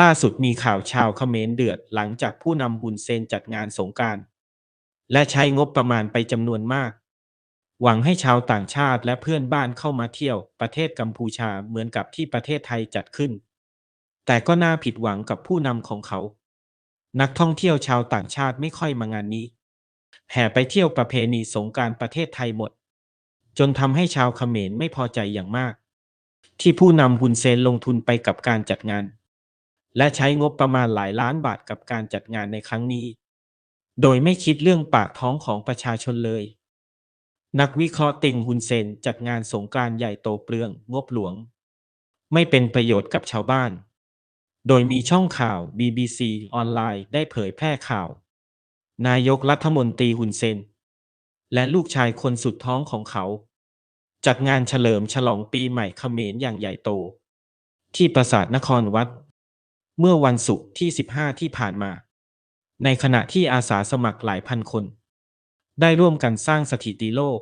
ล่าสุดมีข่าวชาวเขมรเดือดหลังจากผู้นำฮุนเซนจัดงานสงกานต์และใช้งบประมาณไปจำนวนมาก หวังให้ชาวต่างชาติและเพื่อนบ้านเข้ามาเที่ยวประเทศกัมพูชาเหมือนกับที่ประเทศไทยจัดขึ้น แต่ก็น่าผิดหวังกับผู้นำของเขา นักท่องเที่ยวชาวต่างชาติไม่ค่อยมางานนี้ แห่ไปเที่ยวประเพณีสงกานต์ประเทศไทยหมด จนทำให้ชาวเขมรไม่พอใจอย่างมาก ที่ผู้นำฮุนเซนลงทุนไปกับการจัดงาน และใช้งบประมาณหลายล้านบาทกับการจัดงานในครั้งนี้ โดยไม่คิดเรื่องปากท้องของประชาชนเลย นักวิเคราะห์ติงฮุนเซนจัดงานสงกรานต์ใหญ่โตเปลืองงบหลวง ไม่เป็นประโยชน์กับชาวบ้าน โดยมีช่องข่าว BBC ออนไลน์ได้เผยแพร่ข่าว นายกรัฐมนตรีฮุนเซน และลูกชายคนสุดท้องของเขา จัดงานเฉลิมฉลองปีใหม่เขมรอย่างใหญ่โต ที่ปราสาทนครวัด เมื่อวันศุกร์ที่ 15 ที่ผ่านมา ในขณะที่อาสาสมัครหลายพันคน ได้ร่วมกันสร้างสถิติโลก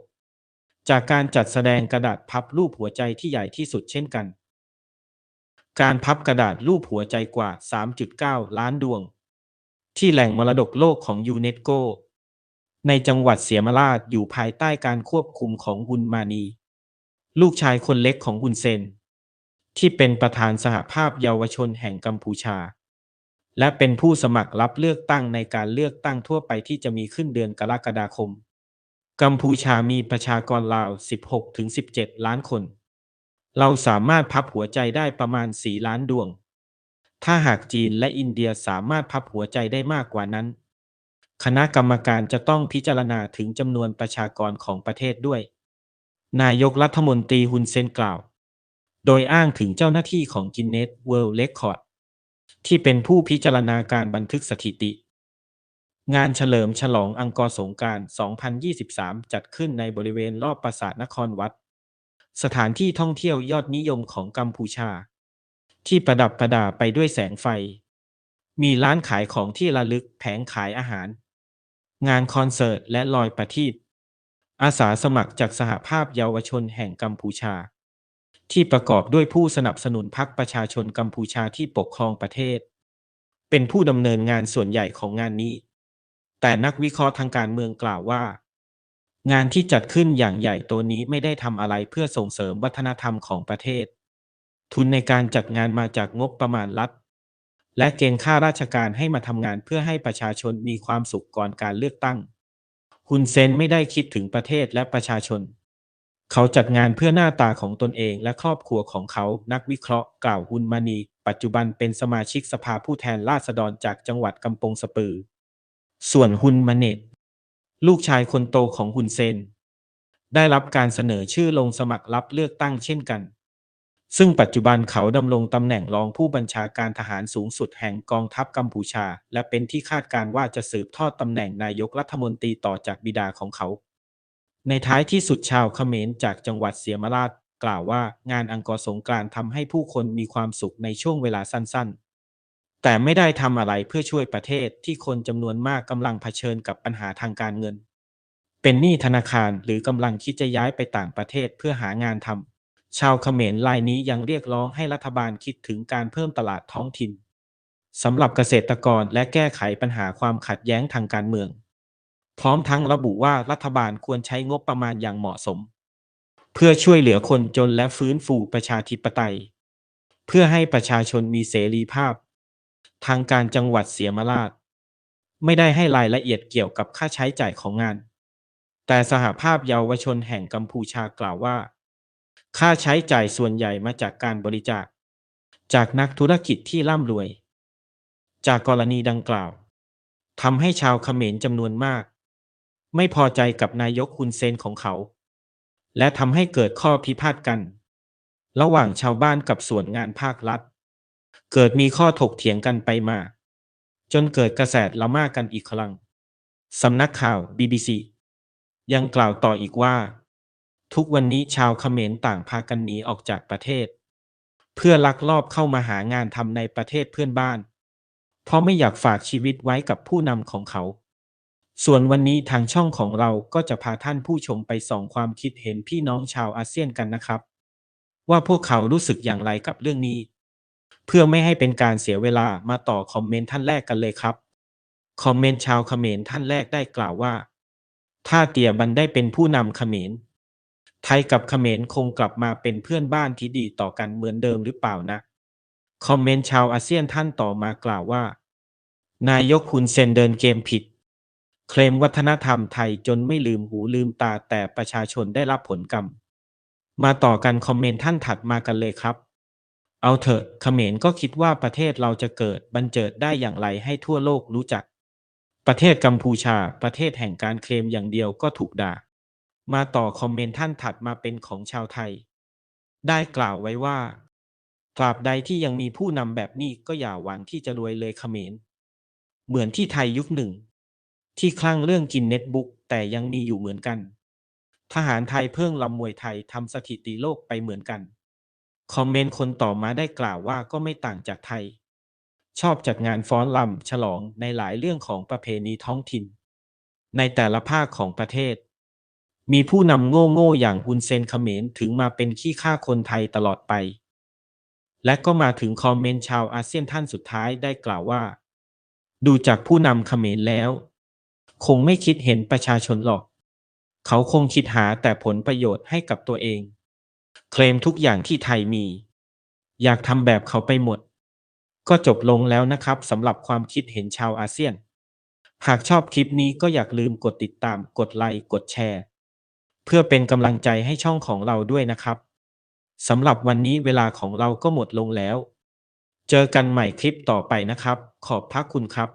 จากการจัดแสดงกระดาษพับรูปหัวใจที่ใหญ่ที่สุดเช่นกัน การพับกระดาษรูปหัวใจกว่า 3.9 ล้านดวง ที่แหล่งมรดกโลกของยูเนสโก ในจังหวัดเสียมราชอยู่ภายใต้การควบคุมของฮุนมานี ลูกชายคนเล็กของฮุนเซน ที่เป็นประธานสหภาพเยาวชนแห่งกัมพูชา และเป็นผู้สมัครรับเลือกตั้งในการเลือกตั้งทั่วไปที่จะมีขึ้นเดือนกรกฎาคม กัมพูชามีประชากรราว 16-17 ล้านคน เราสามารถพับหัวใจได้ประมาณ 4 ล้านดวง ถ้าหากจีนและอินเดียสามารถพับหัวใจได้มากกว่านั้น คณะกรรมการจะต้องพิจารณาถึงจำนวนประชากรของประเทศด้วย นายกรัฐมนตรีฮุนเซนกล่าว โดยอ้างถึงเจ้าหน้าที่ของกินเนสเวิลด์เรคคอร์ดที่เป็นผู้พิจารณาการบันทึกสถิติ งานเฉลิมฉลองอังกอร์สงกานต์2023 จัดขึ้นในบริเวณรอบปราสาทนครวัด สถานที่ท่องเที่ยวยอดนิยมของกัมพูชา ที่ประดับประดาไปด้วยแสงไฟ มีร้านขายของที่ระลึกแผงขายอาหาร งานคอนเสิร์ตและลอยประทีปอาสาสมัครจากสหภาพเยาวชนแห่งกัมพูชา ที่ประกอบด้วยผู้สนับสนุนพรรคประชาชนกัมพูชาที่ปกครองประเทศ เป็นผู้ดำเนินงานส่วนใหญ่ของงานนี้ แต่นักวิเคราะห์ทางการเมืองกล่าวว่า งานที่จัดขึ้นอย่างใหญ่โตนี้ไม่ได้ทำอะไรเพื่อส่งเสริมวัฒนธรรมของประเทศ ทุนในการจัดงานมาจากงบประมาณรัฐ และเกณฑ์ข้าราชการให้มาทำงานเพื่อให้ประชาชนมีความสุขก่อนการเลือกตั้งฮุนเซนไม่ได้คิดถึงประเทศและประชาชน เขาจัดงานเพื่อหน้าตาของตนเองและครอบครัวของเขานักวิเคราะห์กล่าวฮุนมานี ปัจจุบันเป็นสมาชิกสภาผู้แทนราษฎรจากจังหวัดกำปงสปือ ส่วนฮุนมาเนตลูกชายคนโตของฮุนเซน ได้รับการเสนอชื่อลงสมัครรับเลือกตั้งเช่นกัน ซึ่งปัจจุบันเขาดำรงตำแหน่งรองผู้บัญชาการทหารสูงสุดแห่งกองทัพกัมพูชา และเป็นที่คาดการณ์ว่าจะสืบทอดตำแหน่งนายกรัฐมนตรีต่อจากบิดาของเขา ในท้ายที่สุดชาวเขมรจากจังหวัดเสียมราชกล่าวว่างานอังกอร์สงกรานต์ทำให้ผู้คนมีความสุขในช่วงเวลาสั้นๆ แต่ไม่ได้ทำอะไรเพื่อช่วยประเทศที่คนจำนวนมากกำลังเผชิญกับปัญหาทางการเงิน เป็นหนี้ธนาคารหรือกำลังคิดจะย้ายไปต่างประเทศเพื่อหางานทำชาวเขมรรายนี้ยังเรียกร้องให้รัฐบาลคิดถึงการเพิ่มตลาดท้องถิ่นสำหรับเกษตรกรและแก้ไขปัญหาความขัดแย้งทางการเมือง พร้อมทั้งระบุว่ารัฐบาลควรใช้งบประมาณอย่างเหมาะสม เพื่อช่วยเหลือคนจนและฟื้นฟูประชาธิปไตย เพื่อให้ประชาชนมีเสรีภาพ ทางการจังหวัดเสียมราช ไม่ได้ให้รายละเอียดเกี่ยวกับค่าใช้จ่ายของงาน แต่สหภาพเยาวชนแห่งกัมพูชากล่าวว่า ค่าใช้จ่ายส่วนใหญ่มาจากการบริจาค จากนักธุรกิจที่ร่ำรวย จากกรณีดังกล่าวทำให้ชาวเขมรจำนวนมาก ไม่พอใจกับนายกฮุนเซนของเขา และทำให้เกิดข้อพิพาทกัน ระหว่างชาวบ้านกับส่วนงานภาครัฐ เกิดมีข้อถกเถียงกันไปมา จนเกิดกระแสละมากันอีกครั้งสำนักข่าว BBC ยังกล่าวต่ออีกว่า ทุกวันนี้ชาวเขมรต่างพากันหนีออกจากประเทศ เพื่อลักลอบเข้ามาหางานทำในประเทศเพื่อนบ้าน เพราะไม่อยากฝากชีวิตไว้กับผู้นำของเขา ส่วนวันนี้ทางช่องของเราก็จะพาท่านผู้ชมไปส่องความคิดเห็นพี่น้องชาวอาเซียนกันนะครับ ว่าพวกเขารู้สึกอย่างไรกับเรื่องนี้ เพื่อไม่ให้เป็นการเสียเวลามาต่อคอมเมนต์ท่านแรกกันเลยครับ คอมเมนต์ชาวเขมรท่านแรกได้กล่าวว่า ถ้าเตียบันได้เป็นผู้นำเขมร ไทยกับเขมรคงกลับมาเป็นเพื่อนบ้านที่ดีต่อกันเหมือนเดิมหรือเปล่านะ คอมเมนต์ชาวอาเซียนท่านต่อมากล่าวว่า นายกคุณเซนเดินเกมผิด เคลมวัฒนธรรมไทยจนไม่ลืมหูลืมตาแต่ประชาชนได้รับผลกรรม มาต่อกันคอมเมนต์ท่านถัดมากันเลยครับ เอาเถอะเขมรก็คิดว่าประเทศเราจะเกิดบันเจิดได้อย่างไรให้ทั่วโลกรู้จัก ประเทศกัมพูชาประเทศแห่งการเคลมอย่างเดียวก็ถูกด่า มาต่อคอมเมนต์ท่านถัดมาเป็นของชาวไทย ได้กล่าวไว้ว่าตราบใดที่ยังมีผู้นำแบบนี้ก็อย่าหวังที่จะรวยเลยเขมร เหมือนที่ไทยยุคหนึ่ง ที่คลั่งเรื่องกินเน็ตบุ๊กแต่ยังมีอยู่เหมือนกัน ทหารไทยเพิ่งลำมวยไทยทำสถิติโลกไปเหมือนกัน คอมเมนต์คนต่อมาได้กล่าวว่าก็ไม่ต่างจากไทย ชอบจัดงานฟ้อนลำฉลองในหลายเรื่องของประเพณีท้องถิ่น ในแต่ละภาคของประเทศ มีผู้นำโง่ๆอย่างฮุนเซนเขมรถึงมาเป็นขี้ข้าคนไทยตลอดไป และก็มาถึงคอมเมนต์ชาวอาเซียนท่านสุดท้ายได้กล่าวว่า ดูจากผู้นำเขมรแล้ว คงไม่คิดเห็นประชาชนหรอก เขาคงคิดหาแต่ผลประโยชน์ให้กับตัวเอง เคลมทุกอย่างที่ไทยมี อยากทำแบบเขาไปหมด ก็จบลงแล้วนะครับสำหรับความคิดเห็นชาวอาเซียน หากชอบคลิปนี้ก็อย่าลืมกดติดตาม กดไลค์ กดแชร์ เพื่อเป็นกำลังใจให้ช่องของเราด้วยนะครับสำหรับวันนี้เวลาของเราก็หมดลงแล้ว เจอกันใหม่คลิปต่อไปนะครับ ขอบพระคุณครับ